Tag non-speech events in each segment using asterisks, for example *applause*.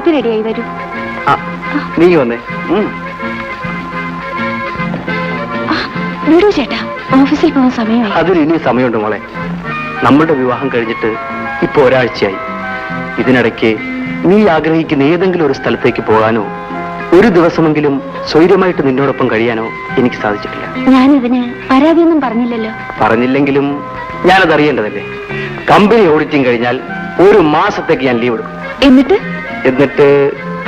കാപ്പി റെഡിയായി വരൂ. നീ വന്നേ. വിടൂ ചേട്ടാ ഓഫീസിൽ പോകുന്ന സമയമായി. അതിന് ഇനി സമയമുണ്ട് മോളെ. നമ്മളുടെ വിവാഹം കഴിഞ്ഞിട്ട് ഇപ്പൊ ഒരാഴ്ചയായി. ഇതിനിടയ്ക്ക് നീ ആഗ്രഹിക്കുന്ന ഏതെങ്കിലും ഒരു സ്ഥലത്തേക്ക് പോകാനോ ഒരു ദിവസമെങ്കിലും സ്വൈര്യമായിട്ട് നിന്നോടൊപ്പം കഴിയാനോ എനിക്ക് സാധിച്ചിട്ടില്ല. ഞാനിതിന് പരാതിയൊന്നും പറഞ്ഞില്ലല്ലോ. പറഞ്ഞില്ലെങ്കിലും ഞാനത് അറിയേണ്ടതല്ലേ കമ്പനി ഓഡിറ്റിംഗ് കഴിഞ്ഞാൽ ഒരു മാസത്തേക്ക് ഞാൻ ലീവ് എടുക്കും. എന്നിട്ട്? എന്നിട്ട്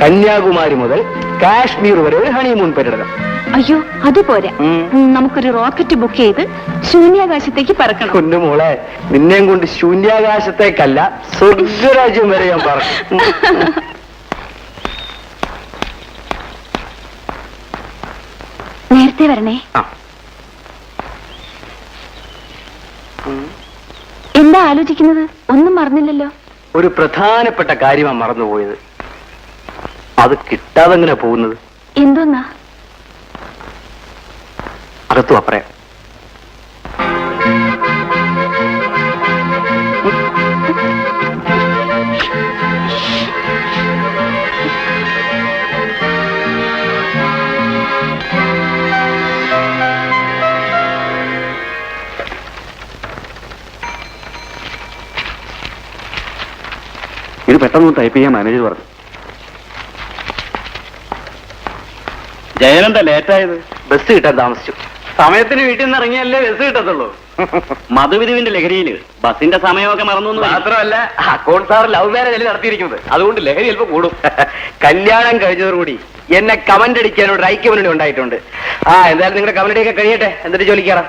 കന്യാകുമാരി മുതൽ കാശ്മീർ വരെ ഒരു ഹണിമൂൺ പര്യടനം അയ്യോ അത് പോരാ ഉം. ഉം, നമുക്കൊരു റോക്കറ്റ് ബുക്ക് ചെയ്ത് ശൂന്യാകാശത്തേക്ക് പറക്കണം. കുഞ്ഞുമോളെ നിന്നെയും കൊണ്ട് ശൂന്യാകാശത്തേക്കല്ല സ്വർഗരാജ്യം വരെ ഞാൻ പറക്കും നേരത്തെ വരണേ. എന്താ ആലോചിക്കുന്നത്? ഒന്നും മറന്നില്ലല്ലോ. ഒരു പ്രധാനപ്പെട്ട കാര്യമാണ് മറന്നുപോയത്. അത് കിട്ടാതെങ്ങനെ പോകുന്നത്? എന്തോന്നാ? അകത്തു അപ്പറയാം പെട്ടെന്ന് ടൈപ്പ് ചെയ്യാൻ മാനേജർ പറഞ്ഞു. ജയനന്താ ലേറ്റായത് ബസ് കിട്ടാൻ താമസിച്ചു. സമയത്തിന് വീട്ടിൽ നിന്ന് ഇറങ്ങിയല്ലേ ബസ് കിട്ടത്തുള്ളൂ. മധുവിധുവിന്റെ ലഹരിയിൽ ബസിന്റെ സമയമൊക്കെ മറന്നു മാത്രമല്ല അക്കൗണ്ട് സാർ ലവ് മാരേജ് അല്ലേ നടത്തിയിരിക്കുന്നത്. അതുകൊണ്ട് ലഹരി അല്പം കൂടും. കല്യാണം കഴിഞ്ഞതോടുകൂടി എന്നെ കമന്റ് അടിക്കാനോട് ഒരു ഐക്യമുന്നണി ഉണ്ടായിട്ടുണ്ട്. ആ എന്തായാലും നിങ്ങളുടെ കമന്റ് അടിയൊക്കെ കഴിയട്ടെ. എന്നിട്ട് ജോലിക്കാറാം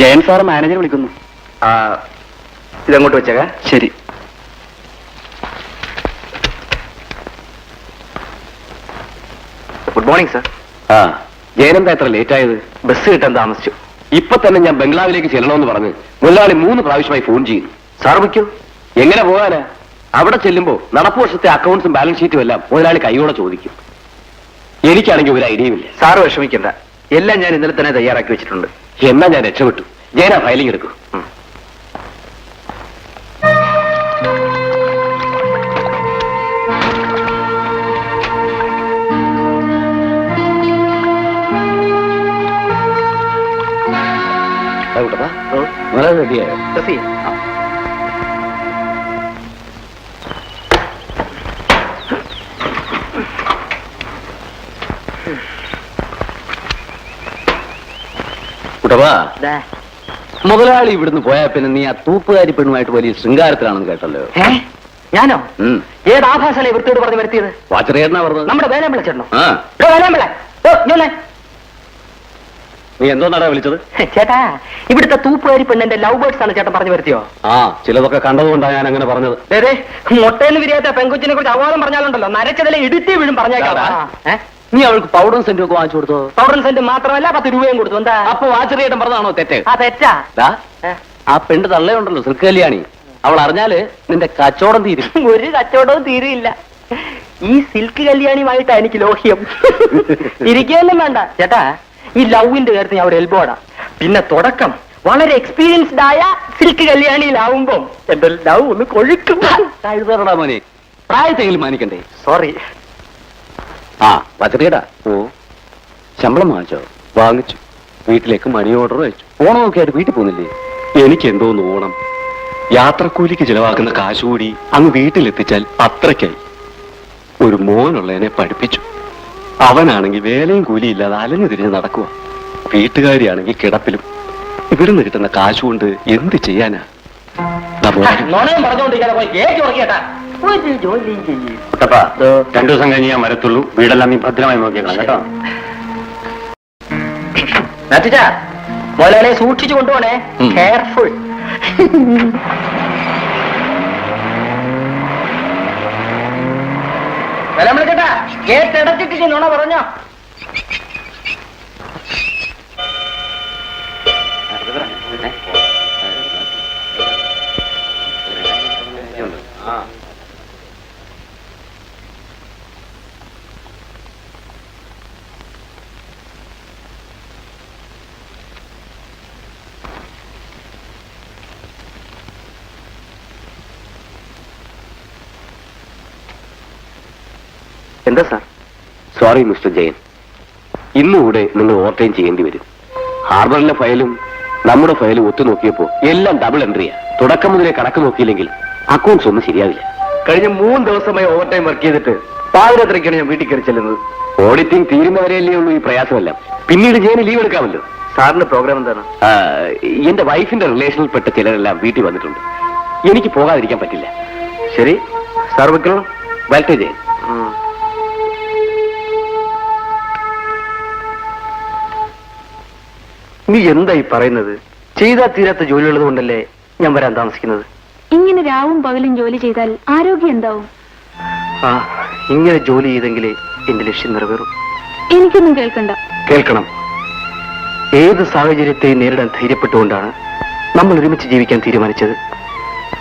ജയൻ സാർ മാനേജർ വിളിക്കുന്നു. ആ ഇതങ്ങോട്ട് വെച്ചേക്കാം. ശരി. ഗുഡ് മോർണിംഗ് സർ ആ ജയനന്ദ എത്ര ലേറ്റ് ആയത് ബസ് കിട്ടാൻ താമസിച്ചു. ഇപ്പൊ തന്നെ ഞാൻ ബംഗ്ലാവിലേക്ക് ചെല്ലണമെന്ന് പറഞ്ഞ് മുതലാളി മൂന്ന് പ്രാവശ്യമായി ഫോൺ ചെയ്യുന്നു. സാർ വയ്ക്കൂ എങ്ങനെ പോകാനാ? അവിടെ ചെല്ലുമ്പോ നടപ്പ് വർഷത്തെ അക്കൗണ്ട്സും ബാലൻസ് ഷീറ്റും എല്ലാം മുതലാളി കൈയോടെ ചോദിക്കും. എനിക്കാണെങ്കിൽ ഒരു ഐഡിയയുമില്ല സാറ് വിഷമിക്കണ്ട. എല്ലാം ഞാൻ ഇന്നലെ തന്നെ തയ്യാറാക്കി വെച്ചിട്ടുണ്ട്. എന്നാ ഞാൻ രക്ഷപ്പെട്ടു. ജയന ഫയലിംഗ് എടുക്കും. കുട്ടവാ. മുതലാളി ഇവിടുന്ന് പോയാ പിന്നെ നീ ആ തൂപ്പുകാരി പെണ്ണുമായിട്ട് വലിയ ശൃംഗാരത്തിലാണെന്ന് കേട്ടല്ലോ. ഞാനോ. ഏത് ആഭാസല്ലേ വൃത്തിയോട് പറഞ്ഞ് വരുത്തിയത്? വാച്ചറിയാ പറഞ്ഞത്? നമ്മുടെ വേലം വിളിച്ചിടണോ ആ. വേലം നീ എന്തോ എന്തോന്നാടാ വിളിച്ചത്? ചേട്ടാ ഇവിടുത്തെ തൂപ്പുകാരി പെണ്ണിന്റെ ലവ് ബേർഡ്സ് ആണ് ചേട്ടൻ പറഞ്ഞു വരുത്തിയോ? ആ ചിലതൊക്കെ കണ്ടതുകൊണ്ടാണ് ഞാൻ അങ്ങനെ പറഞ്ഞത്. അതെ മുട്ടയിൽ വിരിയാത്ത പെങ്കുച്ചിനെ കുറിച്ച് അവാദം പറഞ്ഞാലുണ്ടല്ലോ. നരച്ചതിലെ ഇടുത്തി വീഴും പറഞ്ഞേക്കാം. നീ അവൾക്ക് പൗഡർ സെന്റ് ഒക്കെ വാങ്ങിച്ചു കൊടുത്തു? പൗഡർ സെന്റ് മാത്രമല്ല പത്ത് രൂപയും കൊടുത്തു. എന്താ? അപ്പൊ വാച്ചറിയേട്ടൻ പറഞ്ഞതാണോ തെറ്റ്? ആ തെറ്റാ. ആ പെണ്ണ് തള്ളയുണ്ടല്ലോ സിൽക്ക് കല്യാണി. അവൾ അറിഞ്ഞാൽ നിന്റെ കച്ചവടം തീരും. ഒരു കച്ചവടവും തീരില്ല ഈ സിൽക്ക് കല്യാണിയുമായിട്ടാണ് എനിക്ക് ലോഹ്യം. *laughs* ഇരിക്കുകയൊന്നും വേണ്ട. ചേട്ടാ ഈ ലവിന്റെ കാര്യത്തിൽ ഞാൻ ഒരു എൽബോടാ പിന്നെ തുടക്കം. വളരെ എക്സ്പീരിയൻസ്ഡ് ആയ സിൽക്ക് കല്യാണിയിലാവുമ്പം എന്റെ ലവ് ഒന്ന് കൊഴുക്കും. കഴുതറടാ മോനെ. പ്രായത്തെങ്കിലും മാനിക്കണ്ടേ? സോറി ആ വച്ചറിയടാ ഓ ശമ്പളം വാങ്ങിച്ചോ? വാങ്ങിച്ചു. വീട്ടിലേക്ക് മണി ഓർഡർ അയച്ചു. ഓണമൊക്കെ ആയിട്ട് വീട്ടിൽ പോകുന്നില്ലേ? എനിക്ക് എന്തോന്ന് ഓണം? യാത്രക്കൂലിക്ക് ചിലവാക്കുന്ന കാശ് കൂടി അങ്ങ് വീട്ടിലെത്തിച്ചാൽ അത്രയ്ക്കായി. ഒരു മോനുള്ളതിനെ പഠിപ്പിച്ചു. അവനാണെങ്കിൽ വേലയും കൂലിയില്ലാതെ അലഞ്ഞു തിരിഞ്ഞ് നടക്കുക വീട്ടുകാരിയാണെങ്കിൽ കിടപ്പിലും. ഇവിടുന്ന് കിട്ടുന്ന കാശ് കൊണ്ട് എന്ത് ചെയ്യാനാ? രണ്ടു ദിവസം കഴിഞ്ഞ് ഞാൻ വരത്തുള്ളൂ. വീടെല്ലാം നീ ഭദ്രമായി നോക്കിയേക്കണം കേട്ടോ. സൂക്ഷിച്ചു കൊണ്ടുപോണേ. കെയർഫുൾ കേട്ടടച്ചിട്ട് നുണ പറഞ്ഞോ. സോറി മിസ്റ്റർ ജയൻ ഇന്നുകൂടെ നിങ്ങൾ ഓവർടൈം ചെയ്യേണ്ടി വരും ഹാർബറിലെ ഫയലും നമ്മുടെ ഫയലും ഒത്തു നോക്കിയപ്പോ എല്ലാം ഡബിൾ എൻട്രിയാ തുടക്കം മുതലേ കണക്ക് നോക്കിയില്ലെങ്കിൽ അക്കൗണ്ട്സ് ഒന്നും ശരിയാവില്ല. കഴിഞ്ഞ മൂന്ന് ദിവസമായി ഓവർ ടൈം വർക്ക് ചെയ്തിട്ട് പാതിരാത്രിക്കാണ് ഞാൻ വീട്ടിൽ കയറി ചെല്ലുന്നത്. ഓഡിറ്റിംഗ് തീരുന്നവരെയല്ലേ ഉള്ളൂ ഈ പ്രയാസമെല്ലാം. പിന്നീട് ജയന് ലീവ് എടുക്കാമല്ലോ. സാറിന്റെ പ്രോഗ്രാം എന്താണ്? എന്റെ വൈഫിന്റെ റിലേഷനിൽ പെട്ട ചിലരെല്ലാം വീട്ടിൽ വന്നിട്ടുണ്ട്. എനിക്ക് പോകാതിരിക്കാൻ പറ്റില്ല. ശരി. സാർ വെക്കണം വരട്ടെ ജയൻ. നീ എന്തായി പറയുന്നത്? ചെയ്താൽ തീരാത്ത ജോലിയുള്ളത് കൊണ്ടല്ലേ ഞാൻ വരാൻ താമസിക്കുന്നത്? ഇങ്ങനെ രാവും പകലും ജോലി ചെയ്താൽ ആരോഗ്യം എന്താവും? ആ ഇങ്ങനെ ജോലി ചെയ്തെങ്കിലേ എന്റെ ലക്ഷ്യം നിറവേറും. എനിക്കൊന്നും കേൾക്കണ്ട. കേൾക്കണം. ഏത് സാഹചര്യത്തെയും നേരിടാൻ ധൈര്യപ്പെട്ടുകൊണ്ടാണ് നമ്മൾ ഒരുമിച്ച് ജീവിക്കാൻ തീരുമാനിച്ചത്?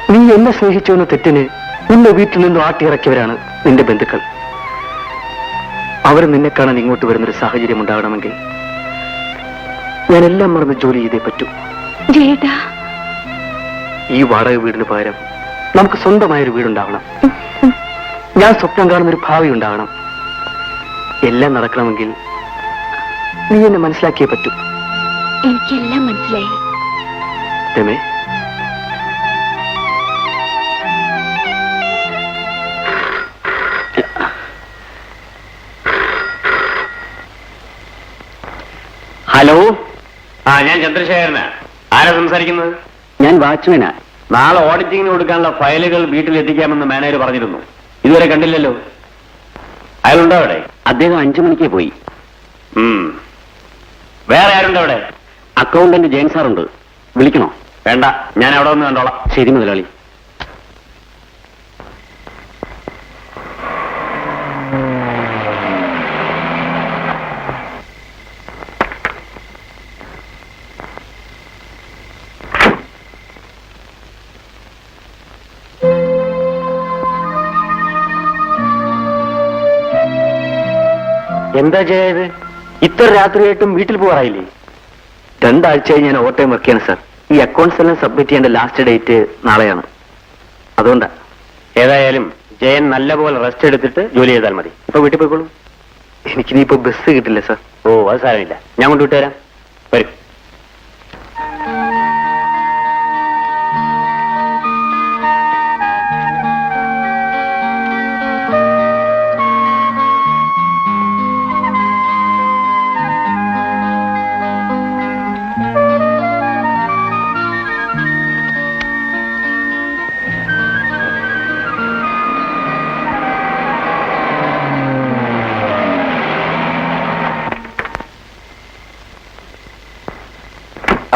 നീ എന്നെ സ്നേഹിച്ചു എന്ന തെറ്റിന് നിന്റെ വീട്ടിൽ നിന്നും ആട്ടിയിറക്കിയവരാണ് നിന്റെ ബന്ധുക്കൾ. അവർ നിന്നെ കാണാൻ ഇങ്ങോട്ട് വരുന്നൊരു സാഹചര്യം ഉണ്ടാകണമെങ്കിൽ ഞാൻ എല്ലാം മറന്ന് ജോലി ചെയ്തേ പറ്റൂ. ഈ വാടക വീടിന് പകരം നമുക്ക് സ്വന്തമായൊരു വീടുണ്ടാവണം. ഞാൻ സ്വപ്നം കാണുന്ന ഒരു ഭാവി ഉണ്ടാവണം. എല്ലാം നടക്കണമെങ്കിൽ നീ എന്നെ മനസ്സിലാക്കിയേ പറ്റൂ. എനിക്കെല്ലാം മനസ്സിലായി. രമേ. ഹലോ? ആ ഞാൻ ചന്ദ്രശേഖരനാ. ആരാ സംസാരിക്കുന്നത്? ഞാൻ വാച്ച്മാനാ. നാളെ ഓഡിറ്റിങ്ങിന് കൊടുക്കാനുള്ള ഫയലുകൾ വീട്ടിൽ എത്തിക്കാമെന്ന് മാനേജർ പറഞ്ഞിരുന്നു. ഇതുവരെ കണ്ടില്ലല്ലോ? അയാളുണ്ടോ അവിടെ? അദ്ദേഹം അഞ്ചു മണിക്ക് പോയി. ഉം. വേറെ ആരുണ്ടോ അവിടെ? അക്കൗണ്ടന്റ് ജയൻ സാറുണ്ട്. വിളിക്കണോ? വേണ്ട ഞാൻ അവിടെ വന്ന് കണ്ടോളാം. ശരി മുതലാളി. എന്താ ചെയ്യത് ഇത്ര രാത്രിയായിട്ടും വീട്ടിൽ പോകാറായില്ലേ രണ്ടാഴ്ചയായി ഞാൻ ഓവർ ടൈം വർക്ക് ചെയ്യണം സാർ ഈ അക്കൗണ്ട്സ് എല്ലാം സബ്മിറ്റ് ചെയ്യേണ്ട ലാസ്റ്റ് ഡേറ്റ് നാളെയാണ്. അതുകൊണ്ടാ. ഏതായാലും ജയൻ നല്ലപോലെ റെസ്റ്റ് എടുത്തിട്ട് ജോലി ചെയ്താൽ മതി. ഇപ്പൊ വീട്ടിൽ പോയിക്കോളൂ. എനിക്കിനിയിപ്പോ ബസ് കിട്ടില്ല സാർ ഓ അത് സാരമില്ല. ഞാൻ കൊണ്ടുവിട്ട് വരും വരൂ.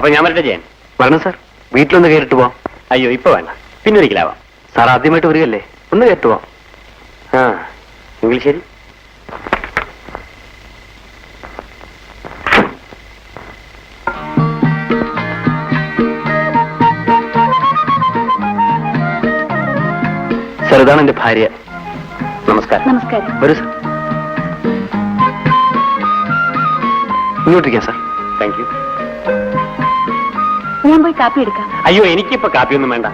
അപ്പൊ ഞാൻ വരട്ടെ ജയൻ. വരണം സാർ. വീട്ടിലൊന്ന് കയറിട്ട് പോവാം. അയ്യോ ഇപ്പൊ വേണ്ട. പിന്നൊരിക്കലാവാം സാർ ആദ്യമായിട്ട് വരികയല്ലേ? ഒന്ന് കയറിട്ട് പോവാം. ആ എങ്കിൽ ശരി. സാർ ഇതാണ് എന്റെ ഭാര്യ. നമസ്കാരം. നമസ്കാരം. വരൂ സാർ. ഇങ്ങോട്ടിരിക്കാം സാർ. താങ്ക് യു ഞാൻ പോയി കാപ്പി എടുക്കാം. അയ്യോ എനിക്കിപ്പോ കാപ്പിയൊന്നും വേണ്ട.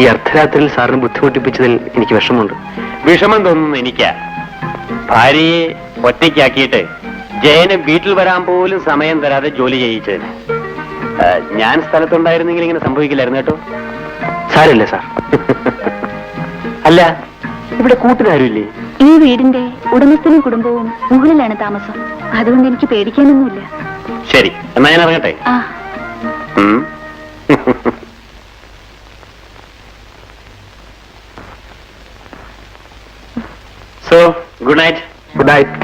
ഈ അർദ്ധരാത്രിയിൽ സാറിന് ബുദ്ധിമുട്ടിപ്പിച്ചതിൽ എനിക്ക് വിഷമമുണ്ട്. വിഷമം തോന്നുന്നു എനിക്കാ. ഭാര്യയെ ഒറ്റയ്ക്കാക്കിയിട്ട് ജയന് വീട്ടിൽ വരാൻ പോലും സമയം തരാതെ ജോലി ചെയ്യിച്ചതിന്. ഞാൻ സ്ഥലത്തുണ്ടായിരുന്നെങ്കിൽ ഇങ്ങനെ സംഭവിക്കില്ലായിരുന്നു കേട്ടോ. സാരല്ലേ സാർ. അല്ല ഇവിടെ കൂട്ടുകാരില്ലേ ഈ വീടിന്റെ ഉടമസ്ഥനും കുടുംബവും മുകളിലാണ് താമസം. അതുകൊണ്ട് എനിക്ക് പേടിക്കാനൊന്നുമില്ല. ശരി എന്നാ ഞാൻ ഇറങ്ങട്ടെ? ആ. So good night good night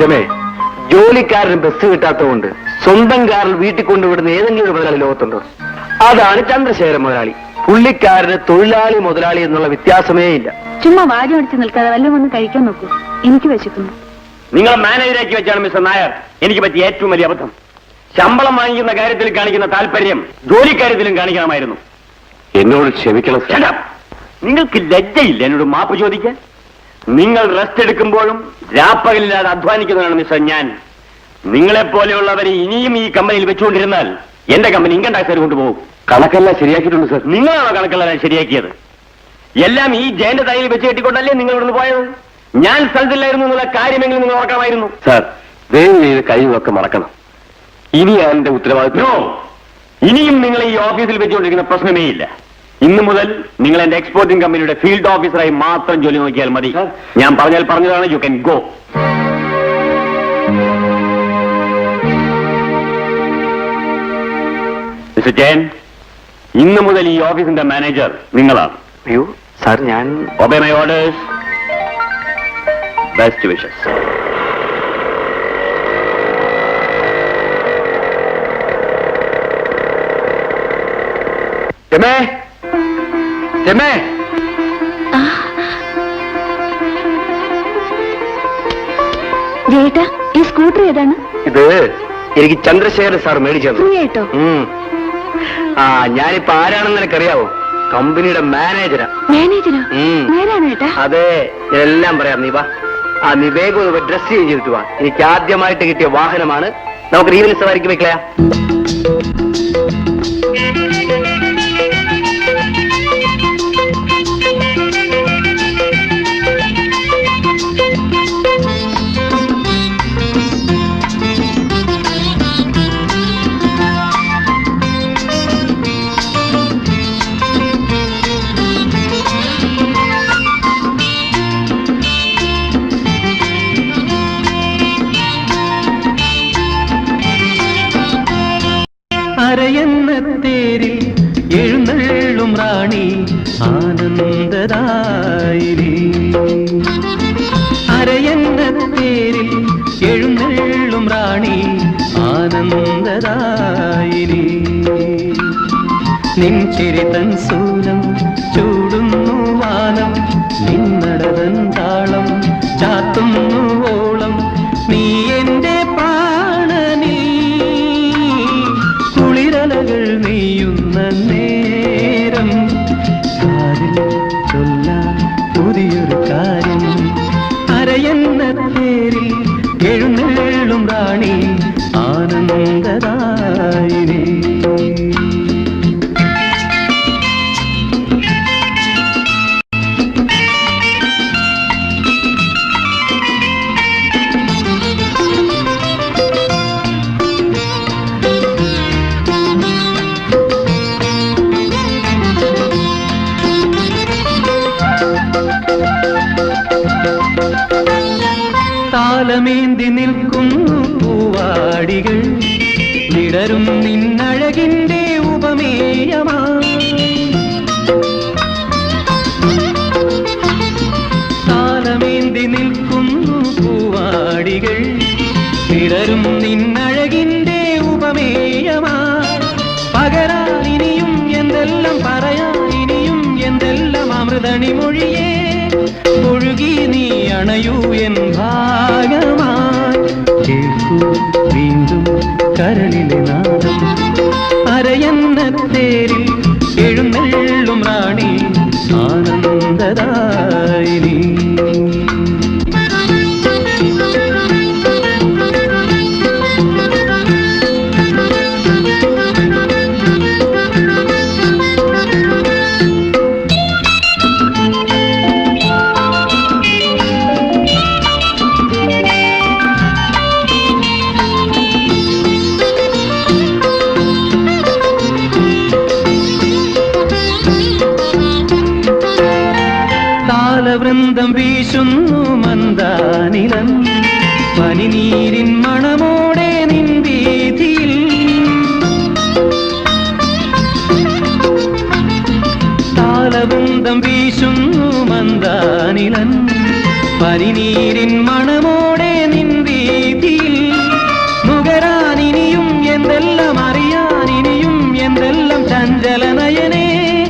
രമേ ജോലിക്കാരന് ബസ് കിട്ടാത്തതുകൊണ്ട് സ്വന്തം കാറിൽ വീട്ടിൽ കൊണ്ടുവിടുന്ന ഏതെങ്കിലും ഒരു മുതലാളി ലോകത്തുണ്ടോ? അതാണ് ചന്ദ്രശേഖര മുതലാളി. പുള്ളിക്കാരന് തൊഴിലാളി മുതലാളി എന്നുള്ള വ്യത്യാസമേ ഇല്ല. ചുമ്മാ വാരി അടിച്ച് നിൽക്കാതെ വല്ലതും ഒന്ന് കഴിക്കാൻ നോക്കൂ. എനിക്ക് വിശക്കുന്നു. നിങ്ങളെ മാനേജരാക്കി വെച്ചാണ് മിസ്റ്റർ നായർ. എനിക്ക് പറ്റിയ ഏറ്റവും വലിയ അബദ്ധം. ശമ്പളം വാങ്ങിക്കുന്ന കാര്യത്തിൽ കാണിക്കുന്ന താല്പര്യം ജോലിക്കാര്യത്തിലും കാണിക്കണമായിരുന്നു. എന്നോട് ക്ഷമിക്കണം! നിങ്ങൾക്ക് ലജ്ജയില്ല എന്നോട് മാപ്പ് ചോദിക്കാൻ? നിങ്ങൾ റെസ്റ്റ് എടുക്കുമ്പോഴും രാപ്പകലില്ലാതെ അധ്വാനിക്കുന്നതാണ് മിസ്റ്റർ ഞാൻ. നിങ്ങളെ പോലെയുള്ളവരെ ഇനിയും ഈ കമ്പനിയിൽ വെച്ചുകൊണ്ടിരുന്നാൽ എന്റെ കമ്പനി ഇൻകം ടാക്സ് കൊണ്ടുപോകും. കണക്കെല്ലാം ശരിയാക്കിയിട്ടുണ്ട് സർ നിങ്ങളാണോ കണക്കെല്ലാം ശരിയാക്കിയത്? എല്ലാം ഈ ജയന്റെ തലയിൽ വെച്ച് കെട്ടിക്കൊണ്ടല്ലേ നിങ്ങൾ ഇവിടുന്ന് പോയത്? ഞാൻ സ്ഥലത്തില്ലായിരുന്നു എന്നുള്ള കാര്യമെങ്കിലും നിങ്ങൾ ഓർക്കാമായിരുന്നു സാർ ദയവ് ചെയ്ത് കഴിവൊക്കെ മറക്കണം. ഇനി എന്റെ ഉത്തരവാദിത്വം ഇനിയും നിങ്ങൾ ഈ ഓഫീസിൽ വെച്ചുകൊണ്ടിരിക്കുന്ന പ്രശ്നമേ ഇല്ല. ഇന്നു മുതൽ നിങ്ങൾ എന്റെ എക്സ്പോർട്ടിംഗ് കമ്പനിയുടെ ഫീൽഡ് ഓഫീസറായി മാത്രം ജോലി നോക്കിയാൽ മതി. ഞാൻ പറഞ്ഞാൽ പറഞ്ഞതാണ് you can go mister Jayan ഇന്നു മുതൽ ഈ ഓഫീസിന്റെ മാനേജർ നിങ്ങളാണ്. അയ്യോ സാർ ഞാൻ obey my orders best wishes രമേ രമേ ജയേട്ടാ ഈ സ്കൂട്ടർ ഏതാണ്? ഇത് എനിക്ക് ചന്ദ്രശേഖരൻ സാർ മേടിച്ചു ഫ്രീ ആയിട്ടോ? ആ ഞാനിപ്പോ ആരാണെന്ന് എനിക്കറിയാവോ? കമ്പനിയുടെ മാനേജരാ. മാനേജരാ? ഉം. നേരാണ് ഏട്ടാ? അതെ എല്ലാം പറയാം നീ വാ. ആ നീ വേഗം ഡ്രസ് ചേഞ്ച് ചെയ്തിട്ട് വാ. എനിക്ക് ആദ്യമായിട്ട് കിട്ടിയ വാഹനമാണ്. നമുക്ക് ഈവനിങ് സവാരിക്ക് വെക്കളയാ റാണി ആനന്ദദായിനി അരയെന്ന തേരിൽ എഴുന്നള്ളും റാണി ആനന്ദദായിനി നിൻ ചിരിതൻ സൂലം ചൂടുന്നു വാനം നിന്നടതൻ താളം ചാത്തുന്നു ഓളം അമൃതണി മൊഴിയേ ഒഴുകി നീ അണയൂ എൻ ഭാഗമായി. കേൾക്കൂ വീണ്ടും കരളിലെ നാദം. അരയെന്ന താലവൃന്ദം വീശുന്നു മന്ദാനിലൻ. പനിനീരിൻ മണമോടെ നിൻ വീതിയിൽ. നുകരാൻ എന്തെല്ലാം അറിയാനിനിയും എന്തെല്ലാം ചഞ്ചല നയനേ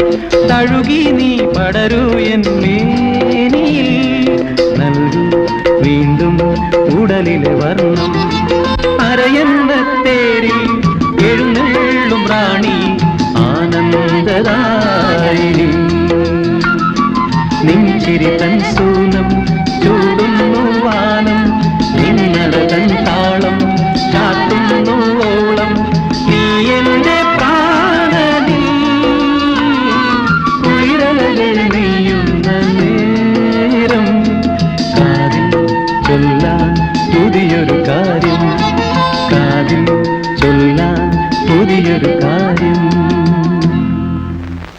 തഴുകി നീ പടരൂ എന്നേനിയിൽ നൽകി വീണ്ടും ഉടലിലെ വർണം. അരയെന്ന തേരിൽ എഴുന്നള്ളും റാണി ആനന്ദദായിനി. చిరితన్సు